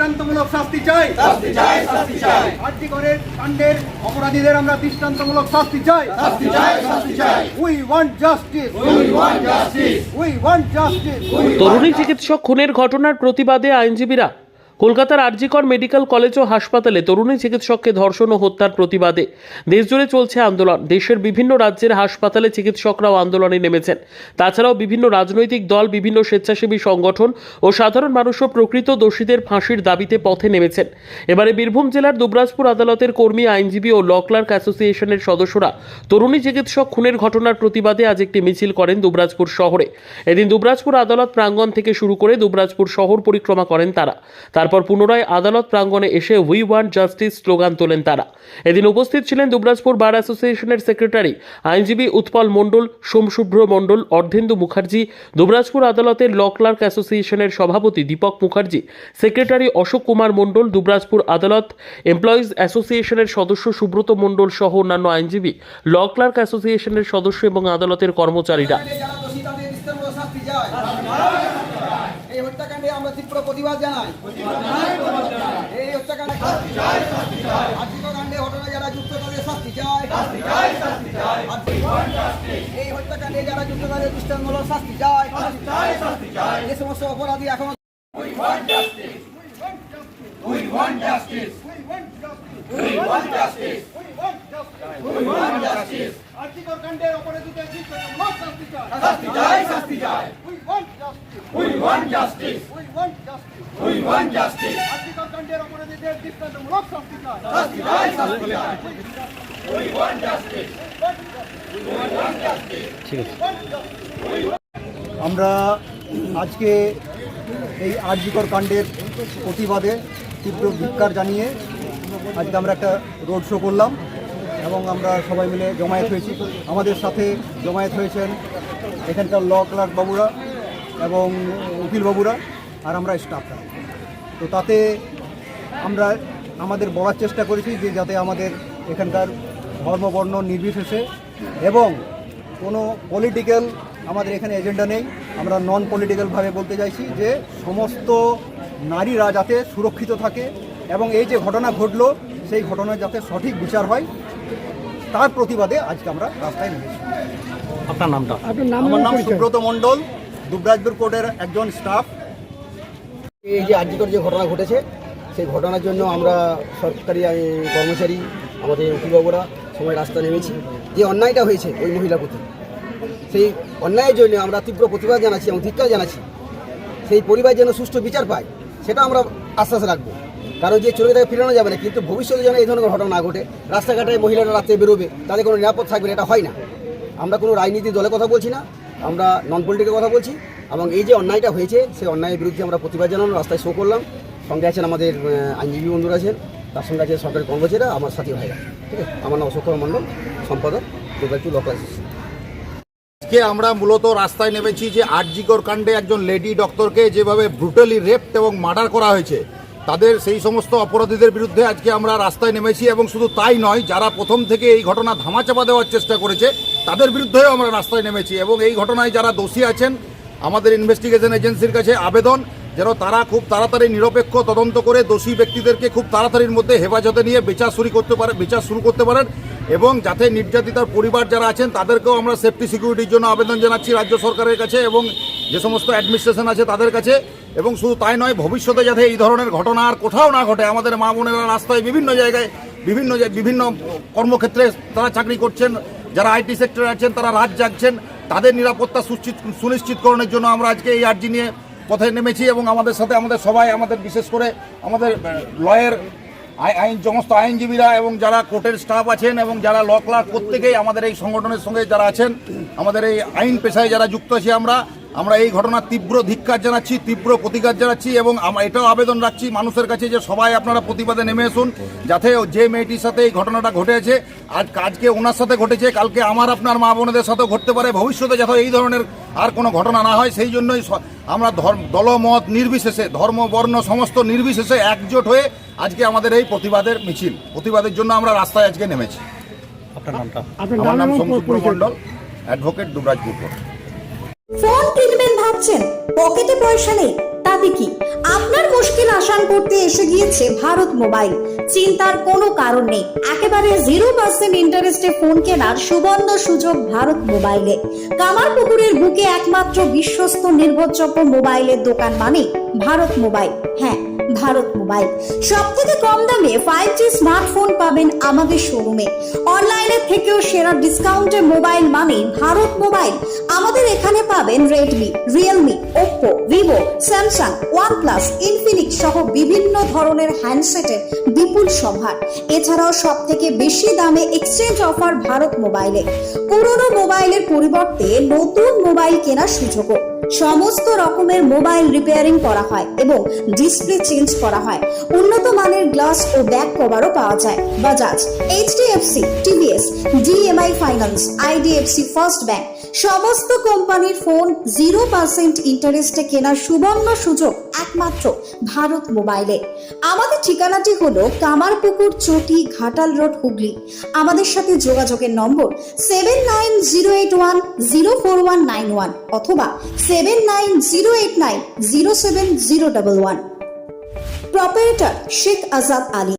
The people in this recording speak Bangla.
দৃষ্টান্তমূলক শাস্তি চাই। শাস্তি চাই শাস্তি চাই। আর্জি করে কাণ্ডের অপরাধীদের আমরা দৃষ্টান্তমূলক শাস্তি চাই। শাস্তি চাই শাস্তি চাই। We want justice we want justice we want justice তরুণী চিকিৎসক খুনের ঘটনার প্রতিবাদে আইনজীবীরা কলকাতার আরজিকর মেডিকেল কলেজ ও হাসপাতালে তরুণী চিকিৎসককে ধর্ষণ ও হত্যার প্রতিবাদে দেশজুড়ে চলছে আন্দোলন। দেশের বিভিন্ন রাজ্যের হাসপাতালে চিকিৎসকরাও আন্দোলনে নেমেছেন। তাছাড়াও বিভিন্ন রাজনৈতিক দল, বিভিন্ন স্বেচ্ছাসেবী সংগঠন ও সাধারণ মানুষও প্রকৃত দোষীদের ফাঁসির দাবিতে পথে নেমেছেন। এবারে বীরভূম জেলার দুবরাজপুর আদালতের কর্মী আইনজীবী ও ল অ্যাসোসিয়েশনের সদস্যরা তরুণী চিকিৎসক খুনের ঘটনার প্রতিবাদে আজ একটি মিছিল করেন দুবরাজপুর শহরে। এদিন দুবরাজপুর আদালত প্রাঙ্গণ থেকে শুরু করে দুবরাজপুর শহর পরিক্রমা করেন তারা। তারপর পুনরায় আদালত প্রাঙ্গণে এসে উই ওয়ান্ট জাস্টিস স্লোগান তোলেন তারা। এদিন উপস্থিত ছিলেন দুবরাজপুর বার অ্যাসোসিয়েশনের সেক্রেটারি, আইনজীবী উৎপল মণ্ডল সোমশুভ্র মণ্ডল, অর্ধেন্দু মুখার্জি, দুবরাজপুর আদালতের ল ক্লার্ক অ্যাসোসিয়েশনের সভাপতি দীপক মুখার্জি, সেক্রেটারি অশোক কুমার মণ্ডল, দুবরাজপুর আদালত, এমপ্লয়িজ অ্যাসোসিয়েশনের সদস্য সুব্রত মণ্ডল সহ অন্যান্য আইনজীবী, ল ক্লার্ক অ্যাসোসিয়েশনের সদস্য এবং আদালতের কর্মচারীরা যারা দোষী তাদের দৃষ্টান্তমূলক শাস্তি চাই এই হত্যাকাণ্ডে আমরা তীব্র প্রতিবাদ জানাই। এই হত্যাকাণ্ডে আর্থিককাণ্ডে ঘটনা যারা যুক্ত তাদের শাস্তি চাই এই হত্যাকাণ্ডে যারা যুক্ত তাদের দৃষ্টান্তমূলক শাস্তি চাই যে সমস্ত অপরাধী এখন we want justice we want justice we আমরা আজকে এই আরজিকর কাণ্ডের প্রতিবাদে তীব্র ধিক্কার জানিয়ে আজকে আমরা একটা রোড শো করলাম। এবং আমরা সবাই মিলে জমায়েত হয়েছি। আমাদের সাথে জমায়েত হয়েছেন এখানকার ল ক্লার্ক বাবুরা এবং উকিল বাবুরা আর আমরা স্টাফরা তো তাতে আমরা আমাদের বলার চেষ্টা করেছি যে যাতে আমাদের এখানকার ধর্মবর্ণ নির্বিশেষে এবং কোনো পলিটিক্যাল আমাদের এখানে এজেন্ডা নেই। আমরা নন পলিটিক্যালভাবে বলতে চাইছি যে সমস্ত নারীরা যাতে সুরক্ষিত থাকে এবং এই যে ঘটনা ঘটলো, সেই ঘটনার যাতে সঠিক বিচার হয় তার প্রতিবাদে আজকে আমরা রাস্তায় নেমেছি। আপনার নামটা? আমার নাম সুব্রত মণ্ডল দুবরাজপুর কোর্টের একজন স্টাফ। এই যে আর্যিকর যে ঘটনা ঘটেছে সেই ঘটনার জন্য আমরা সরকারি কর্মচারী আমাদের অভিভাবকরা সময় রাস্তা নেমেছি। যে অন্যায়টা হয়েছে ওই মহিলা প্রতি সেই অন্যায়ের জন্য আমরা তীব্র প্রতিবাদ জানাচ্ছি এবং ধিক্কার জানাচ্ছি। সেই পরিবার যেন সুষ্ঠু বিচার পায় সেটা আমরা আশ্বাস রাখব। কারণ যে চলে তাকে ফিরানো যাবে না, কিন্তু ভবিষ্যতে যেন এই ধরনের ঘটনা না ঘটে, রাস্তাঘাটে মহিলারা রাতে বেরোবে, তাদের কোনো নিরাপদ থাকবে না, এটা হয় না। আমরা কোনো রাজনীতির দলের কথা বলছি না, আমরা নন পলিটিক্যাল কথা বলছি, এবং এই যে অন্যায়টা হয়েছে, সেই অন্যায়ের বিরুদ্ধে আমরা প্রতিবাদ জানানো, রাস্তায় শো করলাম। সঙ্গে আছেন আমাদের আইনজীবী বন্ধুরা আছেন, তার সঙ্গে আছে সরকারি কর্মচারীরা, আমার সাথী ভাইরা। ঠিক আছে? আমার নাম অশোক মণ্ডল, সম্পাদক দুর্গাপুর লোকাল আজকে আমরা মূলত রাস্তায় নেমেছি যে আরজিকর কাণ্ডে একজন লেডি ডক্টরকে যেভাবে ব্রুটালি রেপড এবং মার্ডার করা হয়েছে তাদের সেই সমস্ত অপরাধীদের বিরুদ্ধে আজকে আমরা রাস্তায় নেমেছি এবং শুধু তাই নয়, যারা প্রথম থেকে এই ঘটনা ধামাচাপা দেওয়ার চেষ্টা করেছে, তাদের বিরুদ্ধেও আমরা রাস্তায় নেমেছি এবং এই ঘটনায় যারা দোষী আছেন, আমাদের ইনভেস্টিগেশন এজেন্সির কাছে আবেদন, যেন তারা খুব তাড়াতাড়ি নিরপেক্ষ তদন্ত করে দোষী ব্যক্তিদেরকে খুব তাড়াতাড়ির মধ্যে হেফাজতে নিয়ে বিচার শুরু করতে পারে, বিচার শুরু করতে পারেন এবং যাতে নির্যাতিতার পরিবার যারা আছেন, তাদেরকেও আমরা সেফটি সিকিউরিটির জন্য আবেদন জানাচ্ছি রাজ্য সরকারের কাছে এবং যে সমস্ত অ্যাডমিনিস্ট্রেশন আছে তাদের কাছে, এবং শুধু তাই নয়, ভবিষ্যতে যাতে এই ধরনের ঘটনা আর কোথাও না ঘটে, আমাদের মা বোনেরা রাস্তায় বিভিন্ন জায়গায়, বিভিন্ন বিভিন্ন কর্মক্ষেত্রে তারা চাকরি করছেন, যারা আইটি সেক্টরে আছেন, তারা রাত জাগছেন, তাদের নিরাপত্তা সুনিশ্চিত সুনিশ্চিতকরণের জন্য আমরা আজকে এই আর্জি নিয়ে পথে নেমেছি, এবং আমাদের সাথে আমাদের সবাই, আমাদের বিশেষ করে আমাদের লয়ের আইন, সমস্ত আইনজীবীরা, এবং যারা কোর্টের স্টাফ আছেন, এবং যারা ল ক্লার্ক প্রত্যেকেই আমাদের এই সংগঠনের সঙ্গে যারা আছেন, আমাদের এই আইন পেশায় যারা যুক্ত আছি আমরা আমরা এই ঘটনার তীব্র ধিক্কার জানাচ্ছি তীব্র প্রতিকার জানাচ্ছি এবং আমরা এটাও আবেদন রাখছি মানুষের কাছে যে সবাই আপনারা প্রতিবাদে নেমে আসুন যাতে যে মেয়েটির সাথে এই ঘটনাটা ঘটেছে আজ আজকে ওনার সাথে ঘটেছে কালকে আমার আপনার মা বোনেদের সাথেও ঘটতে পারে ভবিষ্যতে যাতে এই ধরনের আর কোনো ঘটনা না হয় সেই জন্যই আমরা ধর্ম দলমত নির্বিশেষে ধর্ম বর্ণ সমস্ত নির্বিশেষে একজোট হয়ে আজকে আমাদের এই প্রতিবাদের মিছিল। প্রতিবাদের জন্য আমরা রাস্তায় আজকে নেমেছি। আমার নাম সোমসুপ্র মণ্ডল অ্যাডভোকেট দুবরাজপুর ভাবছেন? পকেটে পয়সা নেই তাতে কি? আপনার মুশকিল আসান করতে এসে গিয়েছে ভারত মোবাইল। চিন্তার কোনো কারণ নেই। একেবারে জিরো পার্সেন্ট ইন্টারেস্টে ফোন কেনার সুবর্ণ সুযোগ ভারত মোবাইলে। কামারপুকুরের বুকে একমাত্র বিশ্বস্ত নির্ভরযোগ্য মোবাইলের দোকান মানে ভারত মোবাইল। হ্যাঁ ভারত মোবাইল। সব থেকে কম দামে ফাইভ জি স্মার্টফোন পাবেন আমাদের শোরুমে। অনলাইনের থেকেও সেরা ডিসকাউন্টে মোবাইল মানে ভারত মোবাইল। আমাদের এখানে পাবেন Redmi Realme Oppo Vivo Samsung OnePlus Infinix সহ বিভিন্ন ধরনের হ্যান্ডসেটের বিপুল সম্ভার এছাড়াও সব থেকে বেশি দামে এক্সচেঞ্জ অফার ভারত মোবাইলে। পুরনো মোবাইলের পরিবর্তে নতুন মোবাইল কেনার সুযোগও। সমস্ত রকমের মোবাইল রিপেয়ারিং করা হয় এবং ডিসপ্লে চেঞ্জ করা হয়। উন্নত মানের গ্লাস ও ব্যাক কভারও পাওয়া যায়। Bajaj HDFC TVS DMI finance IDFC first bank সমস্ত কোম্পানির ফোন জিরো পার্সেন্ট ইন্টারেস্টে কেনার সুবর্ণ সুযোগ একমাত্র ভারত মোবাইলে। আমাদের ঠিকানাটি হলো কামারপুকুর চটি, ঘাটাল রোড, হুগলি। আমাদের সাথে যোগাযোগের number seven nine zero eight one zero four one nine one অথবা seven nine zero eight nine zero seven zero double one proprietor Sheikh Azad Ali